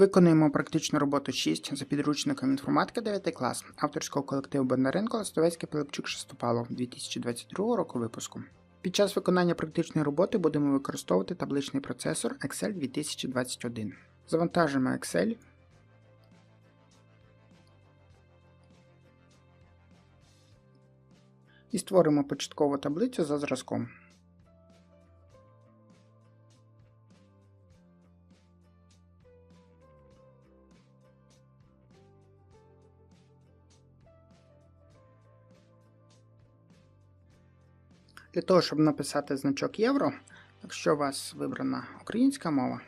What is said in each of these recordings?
Виконуємо практичну роботу 6 за підручником інформатика 9 клас авторського колективу Бондаренко Листовецький Пилипчук Шестопалов 2022 року випуску. Під час виконання практичної роботи будемо використовувати табличний процесор Excel 2021. Завантажимо Excel. І створимо початкову таблицю за зразком. Для того, щоб написати значок євро, якщо у вас вибрана українська мова,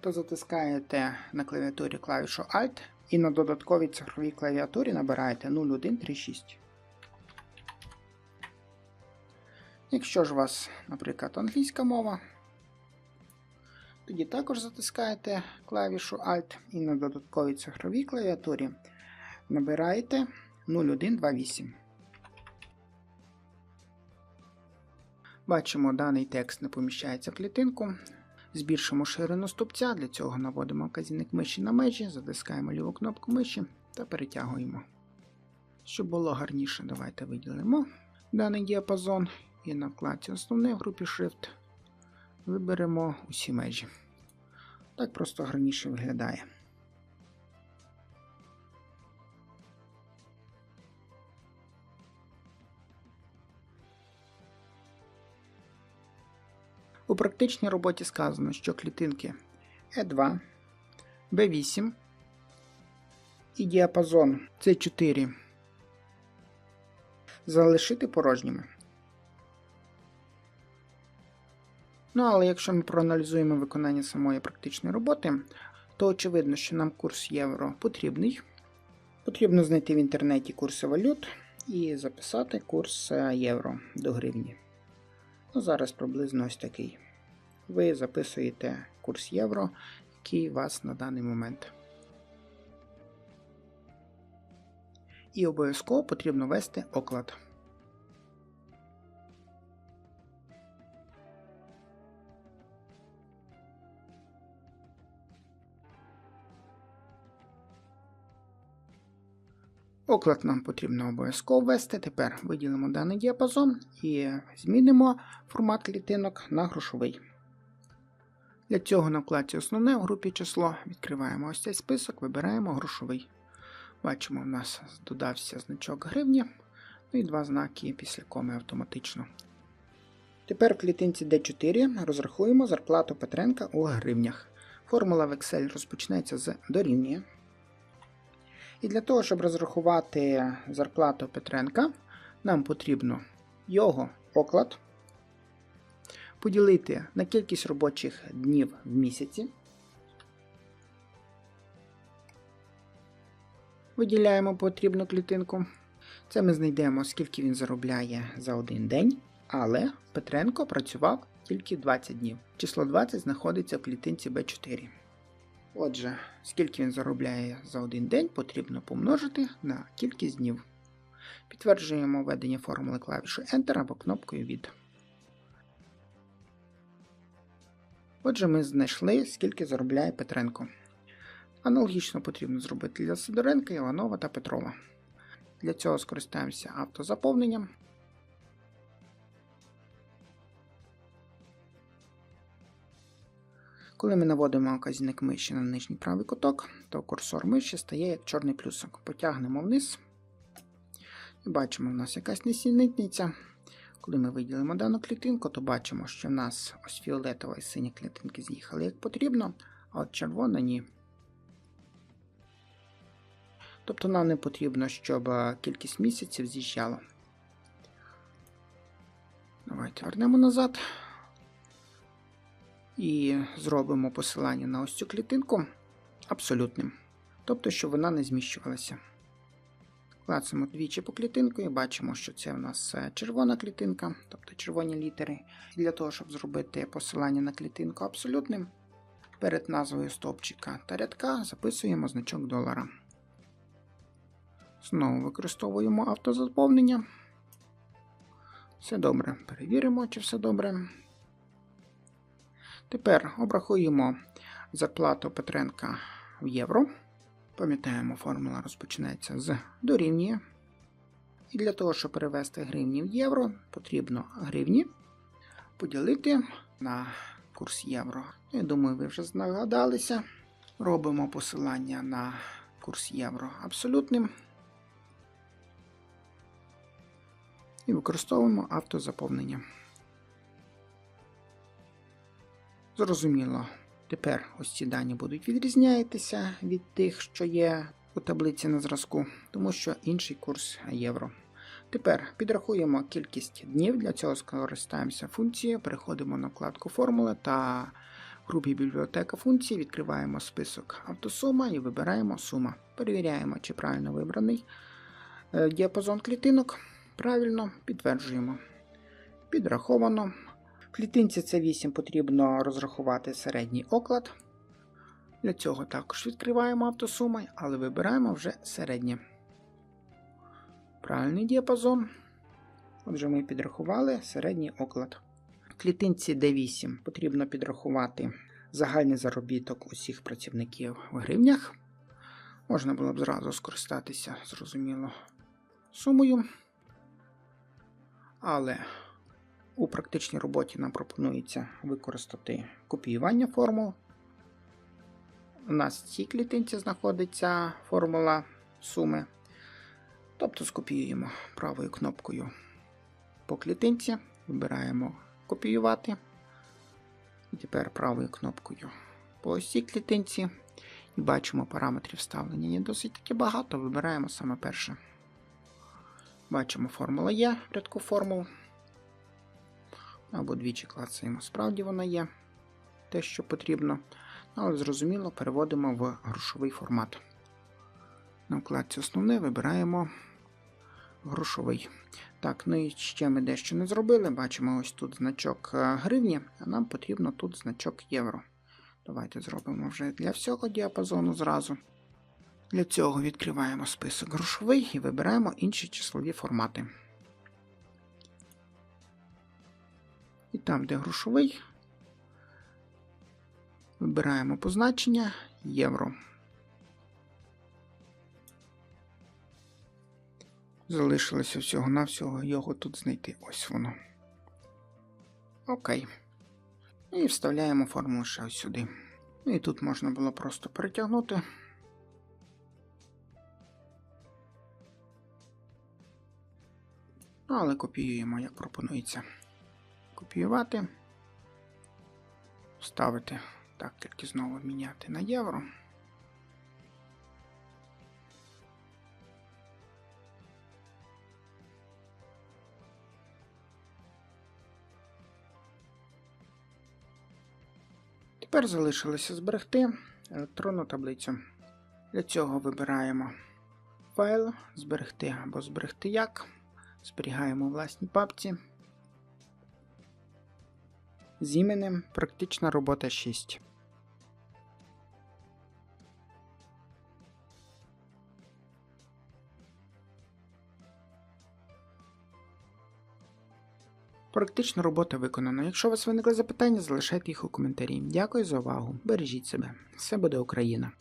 то затискаєте на клавіатурі клавішу Alt і на додатковій цифровій клавіатурі набираєте 0136. Якщо ж у вас, наприклад, англійська мова, тоді також затискаєте клавішу Alt і на додатковій цифровій клавіатурі набираєте 0128. Бачимо, даний текст не поміщається в клітинку. Збільшимо ширину ступця, для цього наводимо вказівник миші на межі, затискаємо ліву кнопку миші та перетягуємо. Щоб було гарніше, давайте виділимо даний діапазон і на вкладці Основне в групі Shift виберемо усі межі. Так просто гарніше виглядає. У практичній роботі сказано, що клітинки E2, B8 і діапазон C4 залишити порожніми. Ну, але якщо ми проаналізуємо виконання самої практичної роботи, то очевидно, що нам курс євро потрібний. Потрібно знайти в інтернеті курси валют і записати курс е, євро до гривні. Ну, Зараз приблизно ось такий. Ви записуєте курс євро, який у вас на даний момент. І обов'язково потрібно ввести оклад. Оклад нам потрібно обов'язково ввести. Тепер виділимо даний діапазон і змінимо формат клітинок на грошовий. Для цього на вкладці Основне в групі число відкриваємо ось цей список, вибираємо грошовий. Бачимо, у нас додався значок гривні, ну і два знаки після коми автоматично. Тепер в клітинці D4 розрахуємо зарплату Петренка у гривнях. Формула в Excel розпочнеться з дорівнює. І для того, щоб розрахувати зарплату Петренка, нам потрібно його оклад поділити на кількість робочих днів в місяці. Виділяємо потрібну клітинку. Це ми знайдемо, скільки він заробляє за один день. Але Петренко працював тільки 20 днів. Число 20 знаходиться в клітинці B4. Отже, скільки він заробляє за один день, потрібно помножити на кількість днів. Підтверджуємо введення формули клавішою Enter або кнопкою від. Отже, ми знайшли, скільки заробляє Петренко. Аналогічно потрібно зробити для Сидоренка, Іванова та Петрова. Для цього скористаємося автозаповненням. Коли ми наводимо вказівник миші на нижній правий куток, то курсор миші стає як чорний плюсик. Потягнемо вниз і бачимо, в нас якась несінниця. Коли ми виділимо дану клітинку, то бачимо, що в нас ось фіолетова і синя клітинки з'їхали як потрібно, а от червона ні. Тобто нам не потрібно, щоб кількість місяців з'їжджала. Давайте вернемо назад і зробимо посилання на ось цю клітинку абсолютним. Тобто, щоб вона не зміщувалася. Клацаємо двічі по клітинку і бачимо, що це в нас червона клітинка, тобто червоні літери. І для того, щоб зробити посилання на клітинку абсолютним, перед назвою стовпчика та рядка записуємо значок долара. Знову використовуємо автозаповнення. Все добре. Перевіримо, чи все добре. Тепер обрахуємо зарплату Петренка в євро. Пам'ятаємо, формула розпочинається з дорівнює. І для того, щоб перевести гривні в євро, потрібно гривні поділити на курс євро. Я думаю, ви вже здогадалися. Робимо посилання на курс євро абсолютним. І використовуємо автозаповнення. Зрозуміло, тепер ось ці дані будуть відрізнятися від тих, що є у таблиці на зразку, тому що інший курс євро. Тепер підрахуємо кількість днів. Для цього скористаємося функцією, переходимо на вкладку формули та в групі бібліотека функцій відкриваємо список автосума і вибираємо сума. Перевіряємо, чи правильно вибраний е, діапазон клітинок. Правильно, підтверджуємо. Підраховано. В клітинці c 8 потрібно розрахувати середній оклад. Для цього також відкриваємо автосуми, але вибираємо вже середнє. Правильний діапазон. Отже, ми підрахували середній оклад. В клітинці D8 потрібно підрахувати загальний заробіток усіх працівників в гривнях. Можна було б зразу скористатися, зрозуміло, сумою. Але у практичній роботі нам пропонується використати копіювання формул. У нас в цій клітинці знаходиться формула суми. Тобто скопіюємо правою кнопкою по клітинці, вибираємо копіювати. І тепер правою кнопкою по ось цій клітинці. І бачимо параметрів вставлення. Є досить таки багато, вибираємо саме перше. Бачимо, формула є рядку формул. Або двічі клацаємо. Справді вона є те, що потрібно. Але зрозуміло, переводимо в грошовий формат. На вкладці основне вибираємо грошовий. Так, ну і ще ми дещо не зробили. Бачимо ось тут значок е, гривні, а нам потрібно тут значок євро. Давайте зробимо вже для всього діапазону зразу. Для цього відкриваємо список грошовий і вибираємо інші числові формати. І там, де грошовий, вибираємо позначення євро. Залишилося всього-навсього його тут знайти. Ось воно. Окей. І вставляємо формулу ще ось сюди. І тут можна було просто перетягнути. Ну, але копіюємо, як пропонується. Копіювати. Вставити. Так, тільки знову міняти на євро. Тепер залишилося зберегти електронну таблицю. Для цього вибираємо файл, зберегти або зберегти як. Зберігаємо у власній папці. З іменем Практична робота 6. Практична робота виконана. Якщо у вас виникли запитання, залишайте їх у коментарі. Дякую за увагу. Бережіть себе. Все буде Україна!